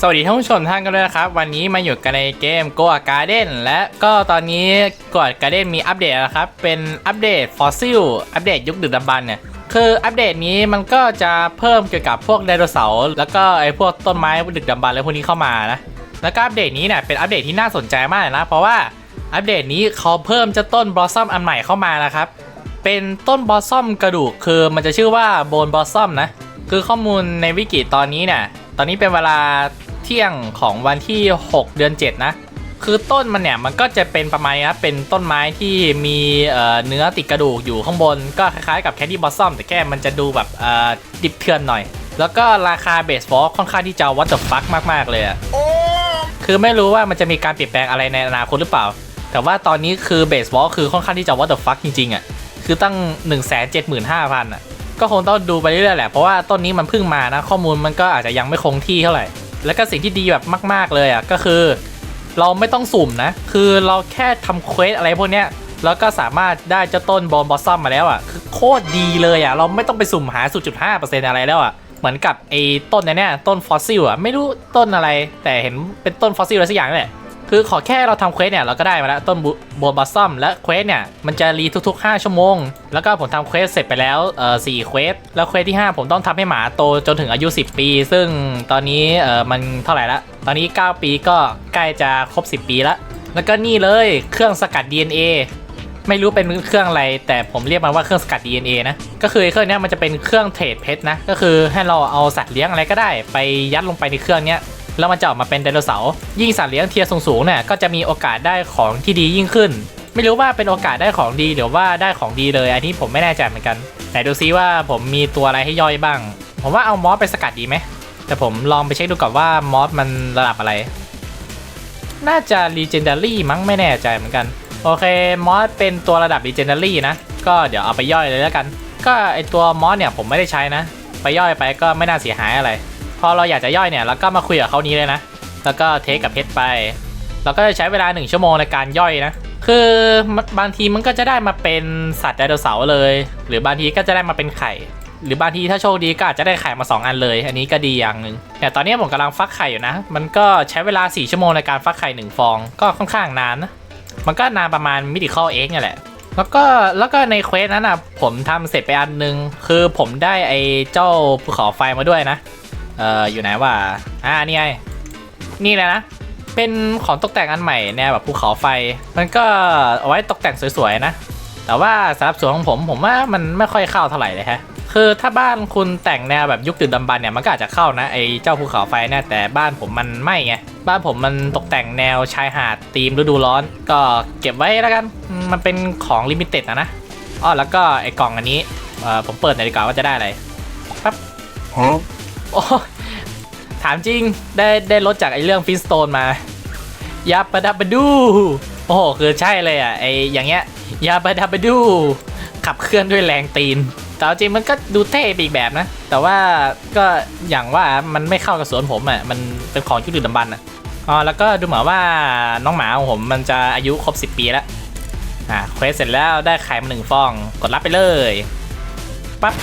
สวัสดีท่านผู้ชมท่านกันด้วยนะครับ วันนี้มาอยู่กันในเกม Go Garden และก็ตอนนี้ Go Garden มีอัปเดตแล้วนะครับ เป็นอัปเดตฟอสซิลอัปเดตยุคดึกดำบรรพ์เนี่ยคืออัปเดตนี้มันก็จะเพิ่มเกี่ยวกับพวกไดโนเสาร์แล้วก็ไอ้พวกต้นไม้ดึกดำบรรพ์อะไรพวกนี้เข้ามานะแล้วก็อัปเดตนี้เนี่ยเป็นอัปเดตที่น่าสนใจมากนะ เพราะว่าอัปเดตนี้เขาเพิ่มเจ้าต้นบลอสซัมอันใหม่เข้ามานะครับ เป็นต้นบลอสซัมกระดูกคือมันจะชื่อว่าโบนบลอสซัมนะ คือข้อมูลในวิกิตอนนี้เนี่ย ตอนนี้เป็นเวลา ที่ยงของวันที่ 6 เดือน 7 นะ คือต้นมันเนี่ยมันก็จะเป็นประมาณนี้นะเป็นต้นไม้ที่มีเอ่อเนื้อติดกระดูกอยู่ข้างบน ก็คล้ายๆกับแคดดี้บอสซัมแต่แค่มันจะดูแบบเอ่อดิบเถื่อนหน่อย แล้วก็ราคาเบสบอลค่อนข้างที่จะวัตถุฟักมากๆเลยอะคือไม่รู้ว่ามันจะมีการเปลี่ยนแปลงอะไรในอนาคตหรือเปล่า แต่ว่าตอนนี้คือเบสบอลคือค่อนข้างที่จะ what the fuck จริงๆอะคือตั้ง 1 7 5 0 0 0อะก็คงต้องดูไปเรื่อยๆแหละ เพราะว่าต้นนี้มันเพิ่งมานะ ข้อมูลมันก็อาจจะยังไม่คงที่เท่าไหร่ แล้วก็สิ่งที่ดีแบบมาก ๆ เลยอะก็คือ เราไม่ต้องสุ่มนะ คือเราแค่ทำเควสอะไรพวกเนี้ยแล้วก็สามารถได้เจ้าต้นบอลบอสซัมมาแล้วอะคือโคตรดีเลยอะเราไม่ต้องไปสุ่มหา 0.5%อะไรแล้วอะเหมือนกับไอ้ต้นเนี่ยต้นฟอสซิลอะไม่รู้ต้นอะไร แต่เห็นเป็นต้นฟอสซิลอะไรสักอย่างแหละ คือขอแค่เราทำเควสเนี่ยเราก็ได้มาแล้วต้นบอลบอสซัมและเควสเนี่ยมันจะรีทุกๆ 5 ชั่วโมง แล้วก็ผมทำเควสเสร็จไปแล้วเอ่อสี่เควสแล้วเควสที่ 5 ผมต้องทำให้หมาโตจนถึงอายุ 10 ปี ซึ่งตอนนี้เอ่อมันเท่าไหร่ละตอนนี้ 9 ปีก็ใกล้จะครบ 10 ปีละแล้วก็นี่เลยเครื่องสกัด DNA ไม่รู้เป็นเครื่องอะไร แต่ผมเรียกมันว่าเครื่องสกัด DNA นะ ก็คือเครื่องนี้มันจะเป็นเครื่องเทรดเพชรนะ ก็คือให้เราเอาสัตว์เลี้ยงอะไรก็ได้ ไปยัดลงไปในเครื่องเนี้ย แล้วมันจะออกมาเป็นไดโนเสาร์ยิ่งสัตว์เลี้ยงเทียร์สูงๆเนี่ยก็จะมีโอกาสได้ของที่ดียิ่งขึ้น ไม่รู้ว่าเป็นโอกาสได้ของดีหรือว่าได้ของดีเลย อันนี้ผมไม่แน่ใจเหมือนกันไหนดูซิว่าผมมีตัวอะไรให้ย่อยบ้าง ผมว่าเอามอสไปสกัดดีไหมแต่ผมลองไปเช็คดูก่อนว่ามอสมันระดับอะไร น่าจะ Legendary มั้งไม่แน่ใจเหมือนกัน โอเคมอสเป็นตัวระดับ Legendary นะ ก็เดี๋ยวเอาไปย่อยเลยแล้วกัน ก็ไอตัวมอสเนี่ยผมไม่ได้ใช้นะ ไปย่อยไปก็ไม่น่าเสียหายอะไร พอเราอยากจะย่อยเนี่ยเราก็มาคุยกับเขานี้เลยนะ แล้วก็เทคกับเพชรไป เราก็จะใช้เวลา 1 ชั่วโมงในการย่อยนะ คือบางทีมันก็จะได้มาเป็นสัตว์ไดโนเสาร์เลย หรือบางทีก็จะได้มาเป็นไข่ หรือบางทีถ้าโชคดีก็อาจจะได้ไข่มา 2 อันเลย อันนี้ก็ดีอย่างหนึ่งแต่ตอนนี้ผมกำลังฟักไข่อยู่นะ มันก็ใช้เวลา 4 ชั่วโมงในการฟักไข่1ฟอง ก็ค่อนข้างนานนะ มันก็นานประมาณมิดิคอลเอ็กเนี่ยแหละแล้วก็แล้วก็ในเควสนั้นอะผมทำเสร็จไปอันนึง คือผมได้ไอ้เจ้าภูเขาไฟมาด้วยนะ เอ่ออยู่ไหนวะอ่านี่ไงนี่แหละนะเป็นของตกแต่งอันใหม่แนวแบบภูเขาไฟ มันก็เอาไว้ตกแต่งสวยๆนะ แต่ว่าสำหรับส่วนของผมผมว่ามันไม่ค่อยเข้าเท่าไหร่เลยฮะคือถ้าบ้านคุณแต่งแนวแบบยุคดึกดำบรรเนี่ยมันก็อาจจะเข้านะไอ้เจ้าภูเขาไฟเนี่ยแต่บ้านผมมันไม่ไงบ้านผมมันตกแต่งแนวชายหาดธีมฤดูร้อน ก็เก็บไว้แล้วกันมันเป็นของลิมิเต็ดนะนะอ้อแล้วก็ไอ้กล่องอันนี้เออผมเปิดหน่อยดีกว่าว่าจะได้อะไรปั๊บ Huh? โอ้ถามจริงได้ได้รถจากไอ้เรื่องฟินสโตนมา ยาปะดับะดู โอ้โห คือใช่เลยอะไออย่างเงี้ย ยาปะดับะดู ขับเคลื่อนด้วยแรงตีน แต่จริงมันก็ดูเท่ไปอีกแบบนะ แต่ว่าก็อย่างว่ามันไม่เข้ากับสวนผมอะ มันเป็นของชุดดื่มดำบันอะอ๋อแล้วก็ดูเหมือนว่าน้องหมาของผมมันจะอายุครบ 10 ปีแล้ว อ่าเควสเสร็จแล้วได้ไข่มาหนึ่งฟอง กดรับไปเลยปั๊บ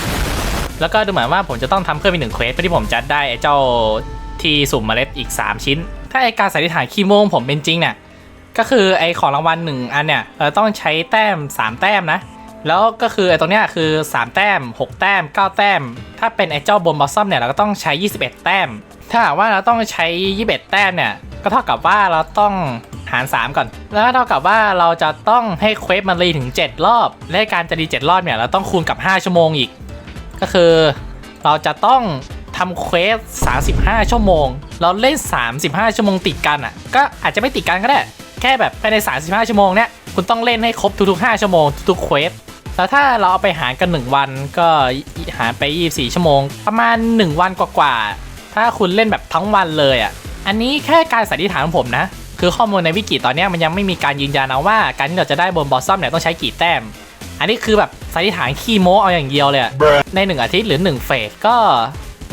แล้วก็ดูเหมือนว่าผมจะต้องทำเพิ่มอีกหนึ่งเควสเพื่อที่ผมจะได้ไอ้เจ้าที่สุ่มเมล็ดอีก 3 ชิ้น ถ้าไอการสันนิษฐานคีโมงผมเป็นจริงเนี่ยก็คือไอของรางวัลหนึ่งอันเนี่ยเออต้องใช้แต้ม 3 แต้มนะ แล้วก็คือไอตรงเนี้ยคือ 3 แต้ม 6 แต้ม 9 แต้ม ถ้าเป็นไอเจ้าบนบอสซัมเนี่ยเราก็ต้องใช้ 21 แต้ม ถ้าหากว่าเราต้องใช้ 21 แต้มเนี่ยก็เท่ากับว่าเราต้องหาร 3 ก่อน แล้วเท่ากับว่าเราจะต้องให้เควสมันรีถึง 7 รอบ และการจะรี7รอบเนี่ยเราต้องคูณกับ 5 ชั่วโมงอีก ก็คือเราจะต้องทำเควส 35 ชั่วโมง เราเล่น 35 ชั่วโมงติดกันอะ ก็อาจจะไม่ติดกันก็ได้ แค่แบบภายใน 35 ชั่วโมงเนี้ย คุณต้องเล่นให้ครบทุกๆ 5 ชั่วโมงทุกๆ เควส แล้วถ้าเราเอาไปหารกัน 1 วันก็หารไป 24 ชั่วโมง ประมาณ 1 วันกว่าๆ ถ้าคุณเล่นแบบทั้งวันเลยอะ อันนี้แค่การสันนิษฐานของผมนะ คือข้อมูลในวิกิตอนนี้มันยังไม่มีการยืนยันนะว่า การที่เราจะได้บนบอสซัมเนี่ยต้องใช้กี่แต้ม อันนี้คือแบบสันนิษฐานขี้โม้เอาอย่างเดียวเลยอะ Bruh. ใน1อาทิตย์หรือ1เฟสก็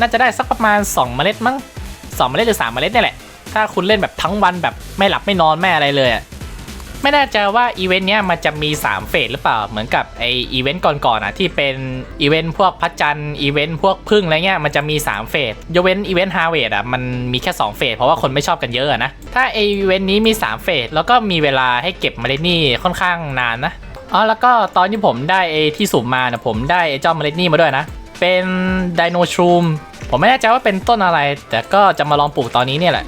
น่าจะได้สักประมาณ 2 เมล็ดมั้ง2เมล็ดหรือ 3 เมล็ดเนี่ยแหละ ถ้าคุณเล่นแบบทั้งวันแบบไม่หลับไม่นอนไม่อะไรเลยอะไม่แน่ใจว่าอีเวนต์เนี้ยมันจะมี 3 เฟสหรือเปล่าเหมือนกับไออีเวนต์ก่อนๆอะที่เป็นอีเวนต์พวกพัดจันทร์อีเวนต์พวกพึ่งอะไรเงี้ยมันจะมี 3 เฟสยกเว้นอีเวนต์ฮาเวดอะมันมีแค่ 2 เฟสเพราะว่าคนไม่ชอบกันเยอะอะนะถ้าไออีเวนต์นี้มี 3 เฟสแล้วก็มีเวลาให้เก็บเมล็ดนี่ค่อนข้างนานนะ อ๋อแล้วก็ตอนที่ผมได้ไอที่สุ่มมาเนี่ยผมได้ไอเจ้าเมล็ดนี่มาด้วยนะ เป็นไดโนช o มผมไม่แน่ใจว่าเป็นต้นอะไร แต่ก็จะมาลองปลูกตอนนี้เนี่ยแหละ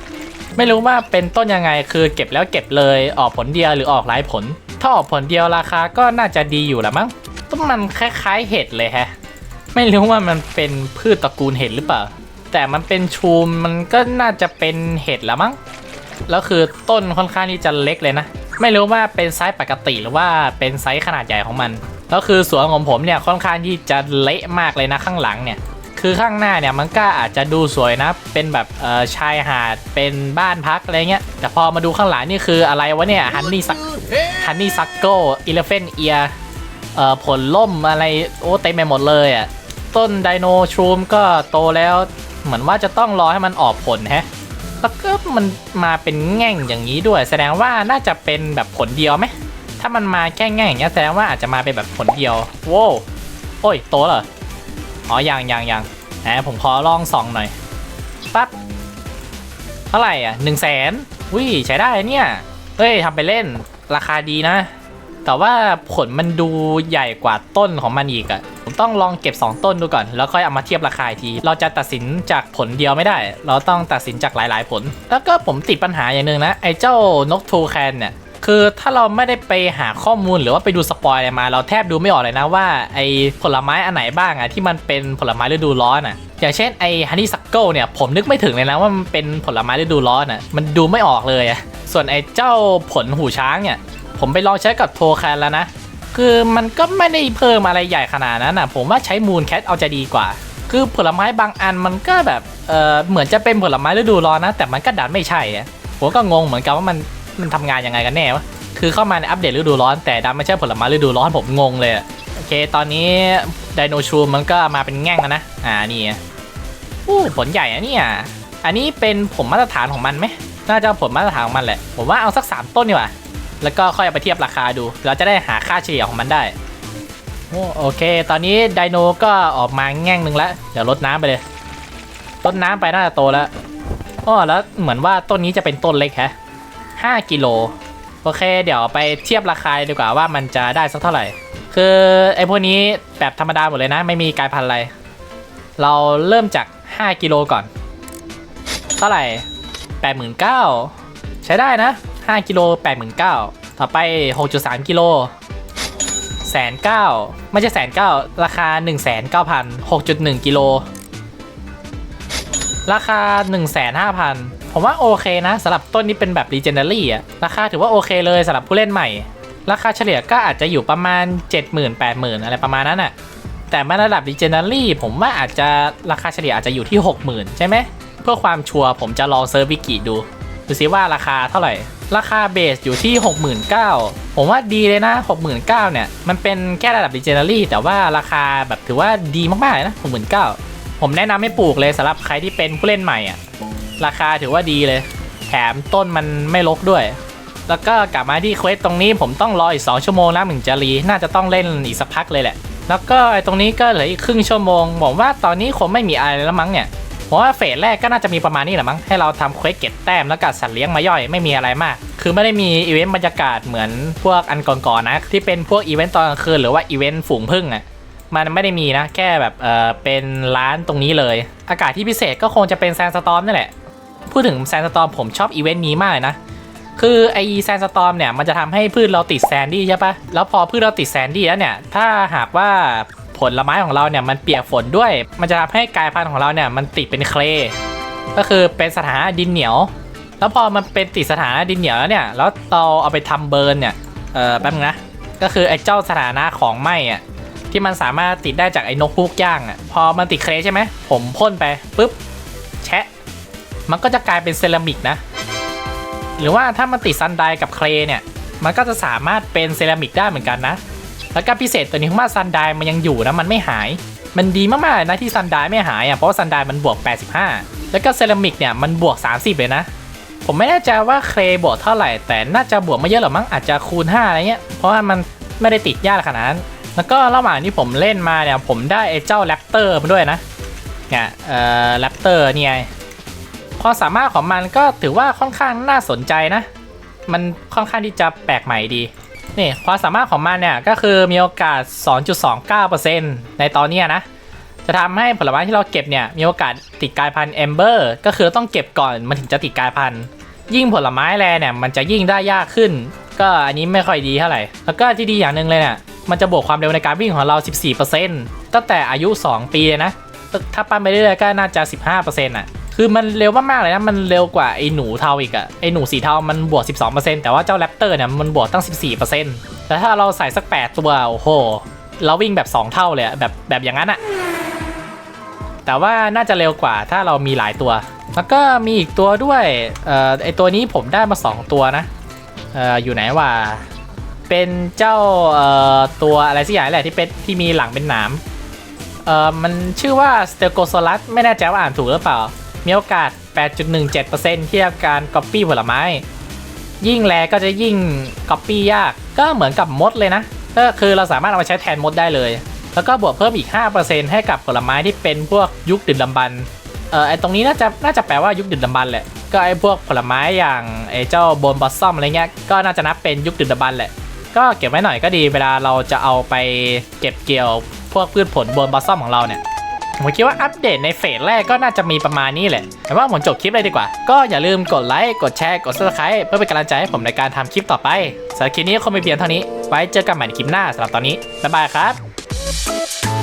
ไม่รู้ว่าเป็นต้นยังไงคือเก็บแล้วเก็บเลยออกผลเดียวหรือออกหลายผล ถ้าออกผลเดียวราคาก็น่าจะดีอยู่ละมั้งต้นมันคล้ายๆเห็ดเลยแฮะ ไม่รู้ว่ามันเป็นพืชตระกูลเห็ดหรือเปล่า แต่มันเป็นชูมมันก็น่าจะเป็นเห็ดละมั้งแล้วคือต้นค่อนข้างที่จะเล็กเลยนะ ไม่รู้ว่าเป็นไซส์ปกติหรือว่าเป็นไซส์ขนาดใหญ่ของมันแล้วคือสวนของผมเนี่ยค่อนข้างที่จะเละมากเลยนะข้างหลังเนี่ยคือข้างหน้าเนี่ยมันก็อาจจะดูสวยนะ เป็นแบบเอ่อชายหาดเป็นบ้านพักอะไรเงี้ยแต่พอมาดูข้างหลังนี่คืออะไรวะเนี่ยฮันนี่ซักฮันนี่ซักโกอิเลฟเฟนเอียเอ่อผลล่มอะไรโอ้เต็มไปหมดเลยอะต้นไดโนช o มก็โตแล้ว เหมือนว่าจะต้องรอให้มันออกผลแฮะ แล้วก็มันมาเป็นแง่งอย่างนี้ด้วย แสดงว่าน่าจะเป็นแบบผลเดียวไหมถ้ามันมาแค่แง่งอย่างเงี้ยแสดงว่าอาจจะมาเป็นแบบผลเดียวโว้โอ้ยโตเหรออ๋อยังยังยังแหมผมขอลองส่องหน่อยปั๊บเท่าไหร่อะหนึ่งแสนวิใช้ได้เนี่ยเฮ้ยทำไปเล่นราคาดีนะ แต่ว่าผลมันดูใหญ่กว่าต้นของมันอีกอะผมต้องลองเก็บ 2 ต้นดูก่อน แล้วค่อยเอามาเทียบราคาที เราจะตัดสินจากผลเดียวไม่ได้ เราต้องตัดสินจากหลาย ๆ ผล แล้วก็ผมติดปัญหาอย่างหนึ่งนะ ไอ้เจ้านกทูแคนเนี่ยคือถ้าเราไม่ได้ไปหาข้อมูลหรือว่าไปดูสปอยอะไรมา เราแทบดูไม่ออกเลยนะว่าไอ้ผลไม้อันไหนบ้างอะที่มันเป็นผลไม้ฤดูร้อนอะอย่างเช่นไอ้ฮันนี่ซักเกิลเนี่ยผมนึกไม่ถึงเลยนะว่ามันเป็นผลไม้ฤดูร้อนอะมันดูไม่ออกเลยอะส่วนไอ้เจ้าผลหูช้างเนี่ย ผมไปลองใช้กับโทแคนแล้วนะ คือมันก็ไม่ได้เพิ่มอะไรใหญ่ขนาดนั้นนะผมว่าใช้มูนแคทเอาจะดีกว่า คือผลไม้บางอันมันก็แบบเออเหมือนจะเป็นผลไม้ฤดูร้อนนะ แต่มันก็ดันไม่ใช่อะผมก็งงเหมือนกันว่ามันมันทำงานยังไงกันแน่วะคือเข้ามาในอัปเดตฤดูร้อนแต่ดันไม่ใช่ผลไม้ฤดูร้อนผมงงเลยโอเค ตอนนี้ไดโนชูมันก็มาเป็นแง่งแล้วนะอ่านี่ไงอู้ผลใหญ่อะเนี่ยอันนี้เป็นผมมาตรฐานของมันไหมน่าจะผลมาตรฐานของมันแหละ ผมว่าเอาสักสามต้นดีกว่า แล้วก็ค่อยเอาไปเทียบราคาดู เราจะได้หาค่าเฉลี่ยของมันได้โอเค ตอนนี้ไดโนก็ออกมาแง่งหนึ่งแล้ว เดี๋ยวลดน้ำไปเลยลดน้ำไปน่าจะโตแล้วอ้อแล้วเหมือนว่าต้นนี้จะเป็นต้นเล็กแฮะห้ากิโล โอเค เดี๋ยวไปเทียบราคาดีกว่าว่ามันจะได้สักเท่าไหร่ คือไอ้พวกนี้แบบธรรมดาหมดเลยนะ ไม่มีกายพันธุ์อะไร เราเริ่มจาก 5 กิโลก่อน เท่าไหร่ 89,000 ใช้ได้นะ 5กิโล89,000ต่อไป 6.3 กิโลแสนเก้าไม่ใช่แสนเก้าราคา 1 9 0 0 0 6.1 กิโลราคา 15,000 ผมว่าโอเคนะสำหรับต้นนี้เป็นแบบ Legendary อะราคาถือว่าโอเคเลยสำหรับผู้เล่นใหม่ ราคาเฉลี่ยก็อาจจะอยู่ประมาณ 70,000 80,000 อะไรประมาณนั้นอะแต่มาระดับ Legendary ผมว่าอาจจะราคาเฉลี่ยอาจจะอยู่ที่ 60,000 ใช่ไหมเพื่อความชัวร์ผมจะลองเซิร์ฟวิกิดู ดูซิว่าราคาเท่าไหร่ ราคาเบสอยู่ที่ 69,000ผมว่าดีเลยนะ 69,000เนี่ย มันเป็นแค่ระดับ Legendary แต่ว่าราคาแบบถือว่าดีมากๆเลยนะ 69,000ผมแนะนำให้ปลูกเลยสำหรับใครที่เป็นผู้เล่นใหม่อะ ราคาถือว่าดีเลย แถมต้นมันไม่ลกด้วย แล้วก็กลับมาที่เควสตรงนี้ผมต้องรออีก 2 ชั่วโมงนะถึงจะรีน่าจะต้องเล่นอีกสักพักเลยแหละ แล้วก็ไอ้ตรงนี้ก็เหลืออีกครึ่งชั่วโมงผมว่าตอนนี้คงไม่มีอะไรแล้วมั้งเนี่ย ผมว่าเฟสแรกก็น่าจะมีประมาณนี้แหละมั้งให้เราทำเควสเก็บแต้มแล้วกัดสัตว์เลี้ยงมาย่อยไม่มีอะไรมาก คือไม่ได้มีอีเวนต์บรรยากาศเหมือนพวกอันก่อนๆนะที่เป็นพวกอีเวนต์ตอนกลางคืนหรือว่าอีเวนต์ฝูงผึ้งอะมันไม่ได้มีนะแค่แบบเออเป็นร้านตรงนี้เลย อากาศที่พิเศษก็คงจะเป็นแซนสตอมนี่แหละพูดถึงแซนสตอมผมชอบอีเวนต์นี้มากเลยนะคือไอแซนสตอมเนี่ยมันจะทำให้พืชเราติดแซนดี้ใช่ปะแล้วพอพืชเราติดแซนดี้แล้วเนี่ย ถ้าหากว่า ผลไม้ของเราเนี่ยมันเปียกฝนด้วย มันจะทำให้กายพันธุ์ของเราเนี่ยมันติดเป็นเคลก็คือเป็นสถานะดินเหนียว แล้วพอมันเป็นติดสถานะดินเหนียวแล้วเนี่ย แล้วเราเอาไปทำเบิร์นเนี่ย เออแป๊บนึงนะ ก็คือไอ้เจ้าสถานะของไหม้อะที่มันสามารถติดได้จากไอ้นกฮูกย่างอะ พอมันติดเคลใช่ไหม ผมพ่นไปปุ๊บ แชะ มันก็จะกลายเป็นเซรามิกนะ หรือว่าถ้ามันติดซันไดกับเคลเนี่ย มันก็จะสามารถเป็นเซรามิกได้เหมือนกันนะ แล้วก็พิเศษตัวนี้ว่าซันไดมันยังอยู่นะมันไม่หาย มันดีมากๆเลยนะที่ซันไดไม่หายอะเพราะว่าซันไดมันบวก 85 แล้วก็เซรามิกเนี่ยมันบวก 30 เลยนะ ผมไม่แน่ใจว่าเคลบวกเท่าไหร่ แต่น่าจะบวกไม่เยอะหรอกมั้งอาจจะคูณ 5 อะไรเงี้ยเพราะว่ามันไม่ได้ติดยากขนาดนั้นแล้วก็ระหว่างที่ผมเล่นมาเนี่ยผมได้ไอ้เจ้าแรปเตอร์มาด้วยนะเนี่ยเอ่อแรปเตอร์เนี่ยความสามารถของมันก็ถือว่าค่อนข้างน่าสนใจนะ มันค่อนข้างที่จะแปลกใหม่ดี นี่ความสามารถของมันเนี่ยก็คือมีโอกาส 2.29%ในตอนเนี้ยนะ จะทำให้ผลไม้ที่เราเก็บเนี่ยมีโอกาสติดกายพันธุ์แอมเบอร์ก็คือต้องเก็บก่อนมันถึงจะติดกายพันธุ์ยิ่งผลไม้แรเนี่ยมันจะยิ่งได้ยากขึ้น ก็อันนี้ไม่ค่อยดีเท่าไหร่ แล้วก็ที่ดีอย่างหนึ่งเลยเนี่ยมันจะบวกความเร็วในการวิ่งของเรา 14%ตั้งแต่อายุ 2 ปีเลยนะ ถ้าปั้นไปเรื่อยๆก็น่าจะ 15%อะ คือมันเร็วมากๆเลยนะ มันเร็วกว่าไอ้หนูเทาอีกอะไอ้หนูสีเทามันบวก 12%แต่ว่าเจ้าแรปเตอร์เนี่ยมันบวกตั้ง 14%แต่ถ้าเราใส่สัก 8 ตัวโอ้โห เราวิ่งแบบ 2 เท่าเลยอะแบบแบบอย่างนั้นอะแต่ว่าน่าจะเร็วกว่าถ้าเรามีหลายตัว แล้วก็มีอีกตัวด้วยเอ่อไอตัวนี้ผมได้มา 2 ตัวนะเอ่ออยู่ไหนวะเป็นเจ้าเอ่อตัวอะไรสักอย่างแหละที่เป็นที่มีหลังเป็นหนามเอ่อมันชื่อว่า s t e g o s a u r u s ไม่แน่ใจว่าอ่านถูกหรือเปล่า มีโอกาส 8.17%เที่การ copy ผลไม้ ยิ่งแรก็จะยิ่ง copy ยาก ก็เหมือนกับมดเลยนะ ก็คือเราสามารถเอามาใช้แทนมดได้เลย แล้วก็บวกเพิ่มอีก 5%ให้กับผลไม้ที่เป็นพวกยุคดึกดำบรรเออไอตรงนี้น่าจะน่าจะแปลว่ายุคดึกดำบรรแหละ ก็ไอพวกผลไม้อย่างไอเจ้าโบนบอสซัมอะไรเงี้ย ก็น่าจะนับเป็นยุคดึกดำบรรแหละ ก็เก็บไว้หน่อยก็ดีเวลาเราจะเอาไปเก็บเกี่ยวพวกพืชผลโบนบอสซัมของเราเนี่ย ผมคิดว่าอัปเดตในเฟสแรกก็น่าจะมีประมาณนี้แหละ แต่ว่าผมจบคลิปเลยดีกว่า ก็อย่าลืมกดไลค์ กดแชร์ กด subscribe เพื่อเป็นกำลังใจให้ผมในการทำคลิปต่อไปสำหรับคลิปนี้คงไม่เพียงเท่านี้ ไว้เจอกันใหม่ในคลิปหน้าสำหรับตอนนี้ บ๊ายบายครับ